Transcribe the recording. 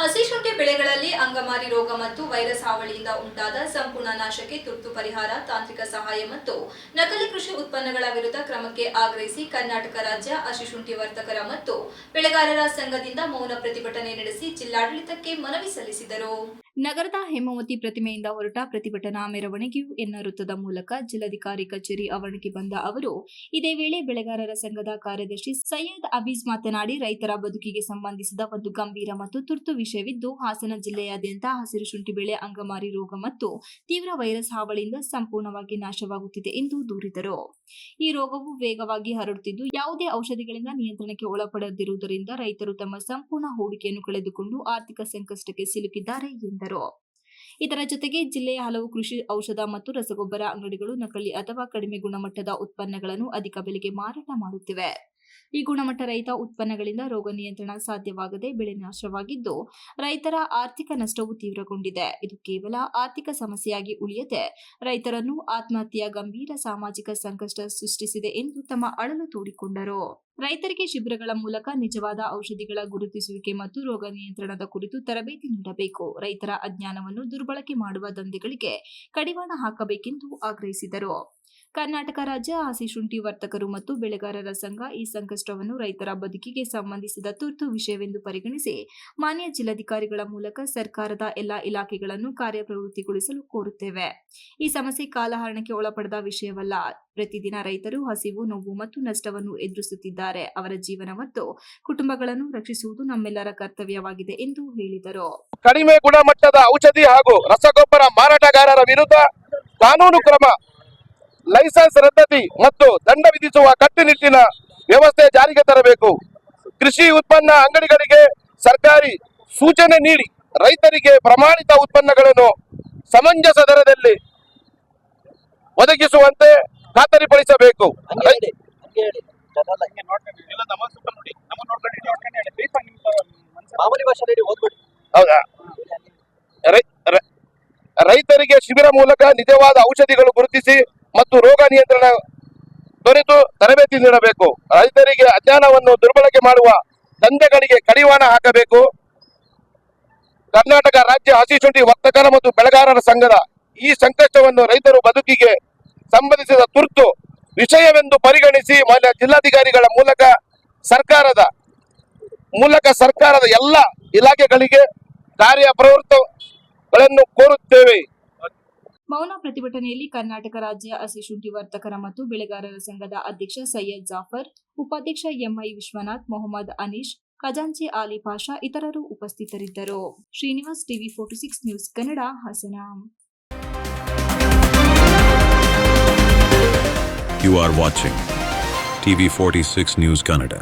ಹಸಿ ಶುಂಠಿ ಬೆಳೆಗಳಲ್ಲಿ ಅಂಗಮಾರಿ ರೋಗ ಮತ್ತು ವೈರಸ್ ಹಾವಳಿಯಿಂದ ಉಂಟಾದ ಸಂಪೂರ್ಣ ನಾಶಕ್ಕೆ ತುರ್ತು ಪರಿಹಾರ, ತಾಂತ್ರಿಕ ಸಹಾಯ ಮತ್ತು ನಕಲಿ ಕೃಷಿ ಉತ್ಪನ್ನಗಳ ವಿರುದ್ಧ ಕ್ರಮಕ್ಕೆ ಆಗ್ರಹಿಸಿ ಕರ್ನಾಟಕ ರಾಜ್ಯ ಹಸಿ ಶುಂಠಿ ವರ್ತಕರ ಮತ್ತು ಬೆಳೆಗಾರರ ಸಂಘದಿಂದ ಮೌನ ಪ್ರತಿಭಟನೆ ನಡೆಸಿ ಜಿಲ್ಲಾಡಳಿತಕ್ಕೆ ಮನವಿ ಸಲ್ಲಿಸಿದರು. ನಗರದ ಹೇಮಾವತಿ ಪ್ರತಿಮೆಯಿಂದ ಹೊರಟ ಪ್ರತಿಭಟನಾ ಮೆರವಣಿಗೆಯು ಎನ್ನ ವೃತ್ತದ ಮೂಲಕ ಜಿಲ್ಲಾಧಿಕಾರಿ ಕಚೇರಿ ಆವರಣಕ್ಕೆ ಬಂದ ಅವರು, ಇದೇ ವೇಳೆ ಬೆಳೆಗಾರರ ಸಂಘದ ಕಾರ್ಯದರ್ಶಿ ಸೈಯದ್ ಅಬೀಜ್ ಮಾತನಾಡಿ, ರೈತರ ಬದುಕಿಗೆ ಸಂಬಂಧಿಸಿದ ಒಂದು ಗಂಭೀರ ಮತ್ತು ತುರ್ತು ವಿಷಯವಿದ್ದು, ಹಾಸನ ಜಿಲ್ಲೆಯಾದ್ಯಂತ ಹಸಿರು ಶುಂಠಿ ಬೆಳೆ, ಅಂಗಮಾರಿ ರೋಗ ಮತ್ತು ತೀವ್ರ ವೈರಸ್ ಹಾವಳಿಯಿಂದ ಸಂಪೂರ್ಣವಾಗಿ ನಾಶವಾಗುತ್ತಿದೆ ಎಂದು ದೂರಿದರು. ಈ ರೋಗವು ವೇಗವಾಗಿ ಹರಡುತ್ತಿದ್ದು, ಯಾವುದೇ ಔಷಧಿಗಳಿಂದ ನಿಯಂತ್ರಣಕ್ಕೆ ಒಳಪಡದಿರುವುದರಿಂದ ರೈತರು ತಮ್ಮ ಸಂಪೂರ್ಣ ಹೂಡಿಕೆಯನ್ನು ಕಳೆದುಕೊಂಡು ಆರ್ಥಿಕ ಸಂಕಷ್ಟಕ್ಕೆ ಸಿಲುಕಿದ್ದಾರೆ ಎಂದರು. ಇದರ ಜೊತೆಗೆ ಜಿಲ್ಲೆಯ ಹಲವು ಕೃಷಿ ಔಷಧ ಮತ್ತು ರಸಗೊಬ್ಬರ ಅಂಗಡಿಗಳು ನಕಲಿ ಅಥವಾ ಕಡಿಮೆ ಗುಣಮಟ್ಟದ ಉತ್ಪನ್ನಗಳನ್ನು ಅಧಿಕ ಬೆಲೆಗೆ ಮಾರಾಟ ಮಾಡುತ್ತಿವೆ. ಈ ಗುಣಮಟ್ಟ ರಹಿತ ಉತ್ಪನ್ನಗಳಿಂದ ರೋಗ ನಿಯಂತ್ರಣ ಸಾಧ್ಯವಾಗದೆ ಬೆಳೆ ನಾಶವಾಗಿದ್ದು, ರೈತರ ಆರ್ಥಿಕ ನಷ್ಟವು ತೀವ್ರಗೊಂಡಿದೆ. ಇದು ಕೇವಲ ಆರ್ಥಿಕ ಸಮಸ್ಯೆಯಾಗಿ ಉಳಿಯದೆ, ರೈತರನ್ನು ಆತ್ಮಹತ್ಯೆಯ ಗಂಭೀರ ಸಾಮಾಜಿಕ ಸಂಕಷ್ಟ ಸೃಷ್ಟಿಸಿದೆ ಎಂದು ತಮ್ಮ ಅಳಲು ತೋಡಿಕೊಂಡರು. ರೈತರಿಗೆ ಶಿಬಿರಗಳ ಮೂಲಕ ನಿಜವಾದ ಔಷಧಿಗಳ ಗುರುತಿಸುವಿಕೆ ಮತ್ತು ರೋಗ ನಿಯಂತ್ರಣದ ಕುರಿತು ತರಬೇತಿ ನೀಡಬೇಕು. ರೈತರ ಅಜ್ಞಾನವನ್ನು ದುರ್ಬಳಕೆ ಮಾಡುವ ದಂಧೆಗಳಿಗೆ ಕಡಿವಾಣ ಹಾಕಬೇಕೆಂದು ಆಗ್ರಹಿಸಿದರು. ಕರ್ನಾಟಕ ರಾಜ್ಯ ಹಸಿ ಶುಂಠಿ ವರ್ತಕರು ಮತ್ತು ಬೆಳೆಗಾರರ ಸಂಘ ಈ ಸಂಕಷ್ಟವನ್ನು ರೈತರ ಬದುಕಿಗೆ ಸಂಬಂಧಿಸಿದ ತುರ್ತು ವಿಷಯವೆಂದು ಪರಿಗಣಿಸಿ ಮಾನ್ಯ ಜಿಲ್ಲಾಧಿಕಾರಿಗಳ ಮೂಲಕ ಸರ್ಕಾರದ ಎಲ್ಲಾ ಇಲಾಖೆಗಳನ್ನು ಕಾರ್ಯಪ್ರವೃತ್ತಿಗೊಳಿಸಲು ಕೋರುತ್ತೇವೆ. ಈ ಸಮಸ್ಯೆ ಕಾಲಹರಣಕ್ಕೆ ಒಳಪಡದ ವಿಷಯವಲ್ಲ. ಪ್ರತಿದಿನ ರೈತರು ಹಸಿವು, ನೋವು ಮತ್ತು ನಷ್ಟವನ್ನು ಎದುರಿಸುತ್ತಿದ್ದಾರೆ. ಅವರ ಜೀವನ ಮತ್ತು ಕುಟುಂಬಗಳನ್ನು ರಕ್ಷಿಸುವುದು ನಮ್ಮೆಲ್ಲರ ಕರ್ತವ್ಯವಾಗಿದೆ ಎಂದು ಹೇಳಿದರು. ಕಡಿಮೆ ಗುಣಮಟ್ಟದ ಔಷಧಿ ಹಾಗೂ ರಸಗೊಬ್ಬರ ಮಾರಾಟಗಾರರ ವಿರುದ್ಧ ಕಾನೂನು ಕ್ರಮ ಲೈಸೆನ್ಸ್ ರದ್ದತಿ ಮತ್ತು ದಂಡ ವಿಧಿಸುವ ಕಟ್ಟುನಿಟ್ಟಿನ ವ್ಯವಸ್ಥೆ ಜಾರಿಗೆ ತರಬೇಕು. ಕೃಷಿ ಉತ್ಪನ್ನ ಅಂಗಡಿಗಳಿಗೆ ಸರ್ಕಾರಿ ಸೂಚನೆ ನೀಡಿ ರೈತರಿಗೆ ಪ್ರಮಾಣಿತ ಉತ್ಪನ್ನಗಳನ್ನು ಸಮಂಜಸ ದರದಲ್ಲಿ ಒದಗಿಸುವಂತೆ ಖಾತರಿಪಡಿಸಬೇಕು. ಹೌದಾ? ರೈತರಿಗೆ ಶಿಬಿರ ಮೂಲಕ ನಿಜವಾದ ಔಷಧಿಗಳು ಗುರುತಿಸಿ ಮತ್ತು ರೋಗ ನಿಯಂತ್ರಣ ದೊರೆತು ತರಬೇತಿ ನೀಡಬೇಕು. ರೈತರಿಗೆ ಅಜ್ಞಾನವನ್ನು ದುರ್ಬಳಕೆ ಮಾಡುವ ದಂಧೆಗಳಿಗೆ ಕಡಿವಾಣ ಹಾಕಬೇಕು. ಕರ್ನಾಟಕ ರಾಜ್ಯ ಹಸಿ ಶುಂಠಿ ವರ್ತಕರ ಮತ್ತು ಬೆಳೆಗಾರರ ಸಂಘದ ಈ ಸಂಕಷ್ಟವನ್ನು ರೈತರು ಬದುಕಿಗೆ ಸಂಬಂಧಿಸಿದ ತುರ್ತು ವಿಷಯವೆಂದು ಪರಿಗಣಿಸಿ ಮಾನ್ಯ ಜಿಲ್ಲಾಧಿಕಾರಿಗಳ ಮೂಲಕ ಸರ್ಕಾರದ ಮೂಲಕ ಸರ್ಕಾರದ ಎಲ್ಲ ಇಲಾಖೆಗಳಿಗೆ ಕಾರ್ಯಪ್ರವೃತ್ತಗಳನ್ನು ಕೋರುತ್ತೇವೆ. ಮೌನ ಪ್ರತಿಭಟನೆಯಲ್ಲಿ ಕರ್ನಾಟಕ ರಾಜ್ಯ ಹಸಿ ಶುಂಠಿ ವರ್ತಕರ ಮತ್ತು ಬೆಳೆಗಾರರ ಸಂಘದ ಅಧ್ಯಕ್ಷ ಸೈಯದ್ ಜಾಫರ್, ಉಪಾಧ್ಯಕ್ಷ ಎಂಐ ವಿಶ್ವನಾಥ್, ಮೊಹಮ್ಮದ್ ಅನೀಶ್, ಖಜಾಂಚಿ ಆಲಿ ಪಾಷಾ ಇತರರು ಉಪಸ್ಥಿತರಿದ್ದರು Srinivas TV forty six news Kannada, Hassan You are watching TV46 News Canada.